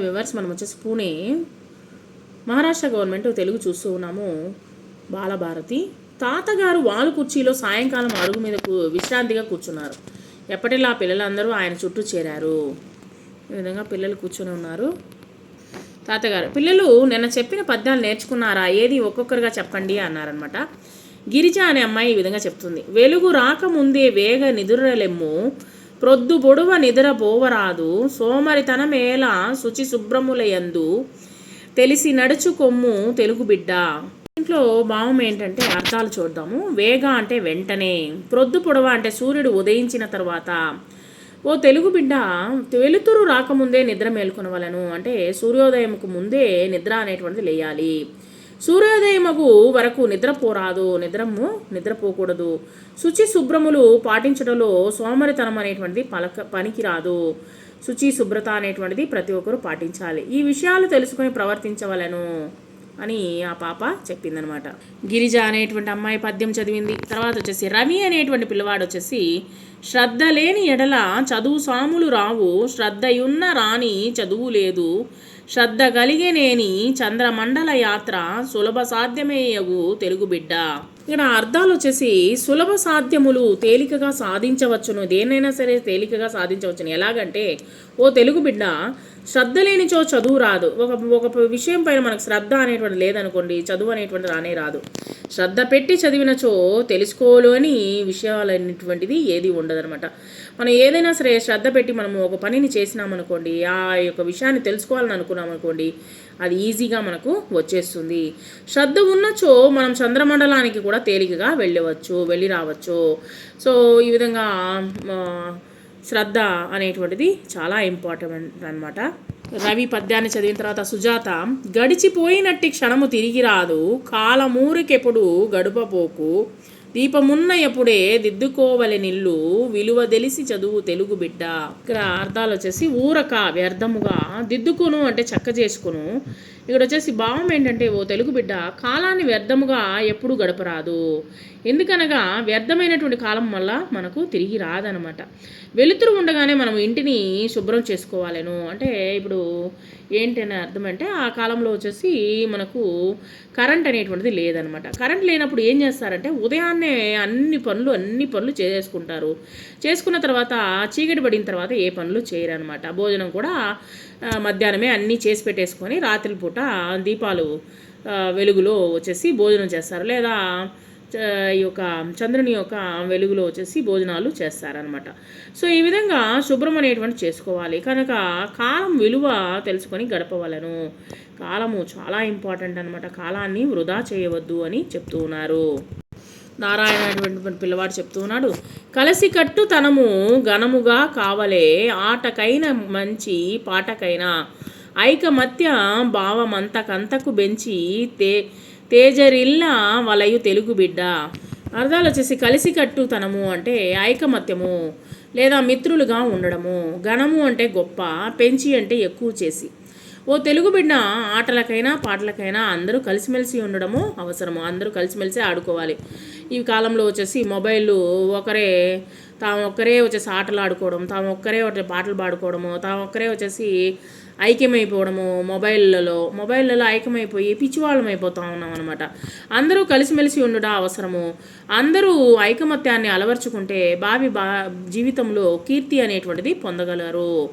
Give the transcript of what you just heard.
Viewers మనం వచ్చేసి Pune Maharashtra government Telugu చూస్తూ ఉన్నాము. బాలభారతి తాతగారు వాలు కుర్చీలో సాయంకాలం అరుగు మీద కూ- విశ్రాంతిగా కూర్చున్నారు. ఎప్పటిలా పిల్లలందరూ ఆయన చుట్టూ చేరారు? ఈ విధంగా పిల్లలు కూర్చొని ఉన్నారు. తాతగారు పిల్లలు నిన్న చెప్పిన పద్యాలు నేర్చుకున్నారా? ఏది ఒక్కొక్కరుగా చెప్పండి అన్నారనమాట గిరిజ అనే అమ్మాయి ఈ విధంగా చెప్తుంది. వెలుగు రాకముందే వేగ నిదురలెమ్ము ప్రొద్దు బొడువ నిద్ర పోవరాదు. సోమరితనమేల శుచి శుభ్రములయందు తెలిసి నడుచు కొమ్ము తెలుగు బిడ్డ. దీంట్లో భావం ఏంటంటే అర్థాలు చూద్దాము. వేగ అంటే వెంటనే. ప్రొద్దు పొడవ అంటే సూర్యుడు ఉదయించిన తర్వాత. ఓ తెలుగు బిడ్డ వెలుతురు రాకముందే నిద్ర మేల్కొనవలను. అంటే సూర్యోదయంకు ముందే నిద్ర అనేటువంటిది లేయాలి. సూర్యోదయమగు వరకు నిద్రపోరాదు నిద్రము నిద్రపోకూడదు. శుచి శుభ్రములు పాటించడంలో సోమరితనం అనేటువంటిది పలక పనికిరాదు. శుచి శుభ్రత అనేటువంటిది ప్రతి ఒక్కరూ పాటించాలి. ఈ విషయాలు తెలుసుకుని ప్రవర్తించవలను. అని ఆ పాప చెప్పిందనమాట. గిరిజ అనేటువంటి అమ్మాయి పద్యం చదివింది. తర్వాత వచ్చేసి రవి అనేటువంటి పిల్లవాడు వచ్చేసి శ్రద్ధ లేని ఎడల చదువు సాములు రావు. శ్రద్ధయున్న రాని చదువు లేదు. శ్రద్ధ కలిగేనేని చంద్రమండల యాత్ర సులభ సాధ్యమేయగు తెలుగు బిడ్డ. ఇక్కడ అర్థాలు వచ్చేసి సులభ సాధ్యములు తేలికగా సాధించవచ్చును. దేనైనా సరే తేలికగా సాధించవచ్చును. ఎలాగంటే ఓ తెలుగు బిడ్డ శ్రద్ధ లేనిచో చదువు రాదు. ఒక ఒక విషయం పైన మనకు శ్రద్ధ అనేటువంటి లేదనుకోండి చదువు అనేటువంటి రానే రాదు. శ్రద్ధ పెట్టి చదివినచో తెలుసుకోలేని విషయాలు అనేటువంటిది ఏది ఉండదనమాట మనం ఏదైనా సరే శ్రద్ధ పెట్టి మనము ఒక పనిని చేసినామనుకోండి ఆ యొక్క విషయాన్ని తెలుసుకోవాలని అనుకున్నామనుకోండి అది ఈజీగా మనకు వచ్చేస్తుంది. శ్రద్ధ ఉన్నచో మనం చంద్రమండలానికి కూడా తేలికగా వెళ్ళవచ్చు వెళ్ళి రావచ్చు. సో ఈ విధంగా శ్రద్ధ అనేటువంటిది చాలా ఇంపార్టెంట్ అన్నమాట. రవి పద్యాన్ని చదివిన తర్వాత సుజాత గడిచిపోయినట్టి క్షణము తిరిగి రాదు కాలమూరికెప్పుడు గడుపపోకు దీపమున్న ఎప్పుడే దిద్దుకోవలె నిల్లు విలువ తెలిసి చదువు తెలుగు బిడ్డ. ఇక్కడ అర్థాలు వచ్చేసి ఊరక వ్యర్థముగా దిద్దుకును అంటే చక్క చేసుకును. ఇక్కడ వచ్చేసి భావం ఏంటంటే ఓ తెలుగు బిడ్డ కాలాన్ని వ్యర్థముగా ఎప్పుడు గడపరాదు. ఎందుకనగా వ్యర్థమైనటువంటి కాలం వల్ల మనకు తిరిగి రాదనమాట. వెలుతురు ఉండగానే మనం ఇంటిని శుభ్రం చేసుకోవాలను. అంటే ఇప్పుడు ఏంటనే అర్థం అంటే ఆ కాలంలో వచ్చేసి మనకు కరెంట్ అనేటువంటిది లేదనమాట. కరెంట్ లేనప్పుడు ఏం చేస్తారంటే ఉదయాన్నే అన్ని పనులు అన్ని పనులు చేసుకుంటారు చేసుకున్న తర్వాత చీకటి పడిన తర్వాత ఏ పనులు చేయరనమాట భోజనం కూడా మధ్యాహ్నమే అన్నీ చేసి పెట్టేసుకొని రాత్రిపూట దీపాలు వెలుగులో వచ్చేసి భోజనం చేస్తారు. లేదా ఈ యొక్క చంద్రుని యొక్క వెలుగులో వచ్చేసి భోజనాలు చేస్తారనమాట సో ఈ విధంగా శుభ్రం అనేటువంటి చేసుకోవాలి. కనుక కాలం విలువ తెలుసుకొని గడపవలను. కాలము చాలా ఇంపార్టెంట్ అనమాట కాలాన్ని వృధా చేయవద్దు అని చెప్తూ ఉన్నారు. నారాయణ అటువంటి పిల్లవాడు చెప్తూ ఉన్నాడు కలసికట్టు తనము ఘనముగా కావలే ఆటకైన మంచి పాటకైనా. ఐకమత్య భావమంతకంతకు బెంచి తే తేజరిల్ల వలయు తెలుగు బిడ్డ. అర్థాలు వచ్చేసి కలిసికట్టు తనము అంటే ఐకమత్యము లేదా మిత్రులుగా ఉండడము. ఘనము అంటే గొప్ప పెంచి అంటే ఎక్కువ చేసి. ఓ తెలుగు బిడ్డ ఆటలకైనా పాటలకైనా అందరూ కలిసిమెలిసి ఉండడము అవసరము. అందరూ కలిసిమెలిసి ఆడుకోవాలి. ఈ కాలంలో వచ్చేసి మొబైల్ ఒకరే తాము ఒక్కరే వచ్చేసి ఆటలు ఆడుకోవడం తాము ఒక్కరే ఒకటి పాటలు పాడుకోవడము తాము ఒక్కరే వచ్చేసి ఐక్యమైపోవడము మొబైల్లలో మొబైల్లలో ఐక్యమైపోయి పిచ్చివాళ్ళం అయిపోతూ ఉన్నాం అనమాట అందరూ కలిసిమెలిసి ఉండడం అవసరము. అందరూ ఐకమత్యాన్ని అలవర్చుకుంటే భావి బా జీవితంలో కీర్తి అనేటువంటిది పొందగలరు.